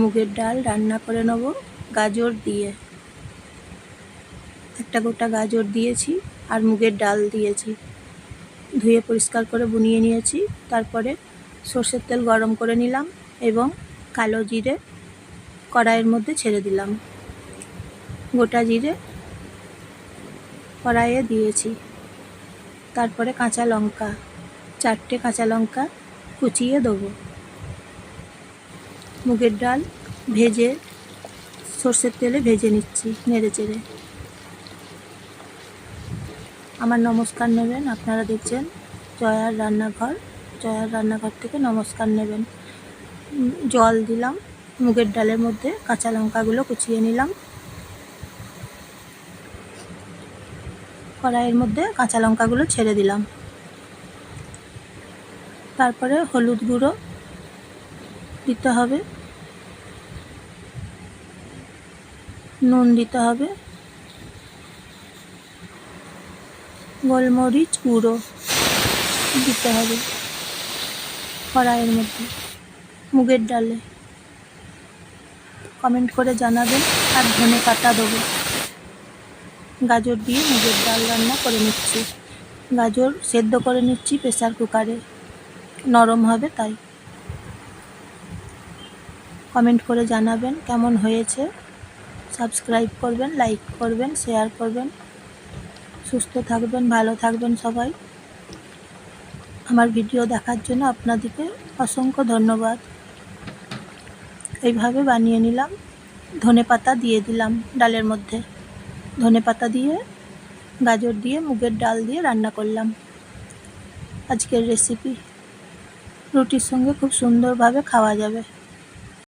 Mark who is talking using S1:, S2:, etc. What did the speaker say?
S1: মুগের ডাল রান্না করে নেব গাজর দিয়ে। একটা গোটা গাজর দিয়েছি আর মুগের ডাল দিয়েছি। ধুয়ে পরিষ্কার করে বুনিয়ে নিয়েছি, তারপরে সর্ষের তেল গরম করে নিলাম এবং কালো জিরে কড়াইয়ের মধ্যে ছেড়ে দিলাম। গোটা জিরে কড়াইয়ে দিয়েছি। তারপরে কাঁচা লঙ্কা, চারটে কাঁচা লঙ্কা কুচিয়ে দেবো। মুগের ডাল ভেজে সর্ষের তেলে ভেজে নিচ্ছি, নেড়ে চেড়ে। আমার নমস্কার নেবেন, আপনারা দেখছেন জয়ার রান্নাঘর। জয়ার রান্নাঘর থেকে নমস্কার নেবেন। জল দিলাম, মুগের ডালের মধ্যে কাঁচা লঙ্কাগুলো কুচিয়ে নিলাম। কড়াইয়ের মধ্যে কাঁচা লঙ্কাগুলো ছেড়ে দিলাম। তারপরে হলুদ গুঁড়ো দিতে হবে। নুন দিতে হবে। গোলমরিচ গুঁড়ো দিতে হবে কড়াইয়ের মধ্যে, মুগের ডালে। কমেন্ট করে জানাবেন, আর ধনে পাতা দেবো। গাজর দিয়ে মুগের ডাল রান্না করে নিচ্ছি। গাজর সেদ্ধ করে নিচ্ছি প্রেসার কুকারে। নরম হবে তাই। কমেন্ট করে জানাবেন কেমন হয়েছে। সাবস্ক্রাইব করবেন, লাইক করবেন, শেয়ার করবেন। সুস্থ থাকবেন, ভালো থাকবেন সবাই। আমার ভিডিও দেখার জন্য আপনাদেরকে অসংখ্য ধন্যবাদ। এইভাবে বানিয়ে নিলাম। ধনে পাতা দিয়ে দিলাম ডালের মধ্যে। ধনে পাতা দিয়ে, গাজর দিয়ে, মুগের ডাল দিয়ে রান্না করলাম। আজকের রেসিপি রুটির সঙ্গে খুব সুন্দরভাবে খাওয়া যাবে।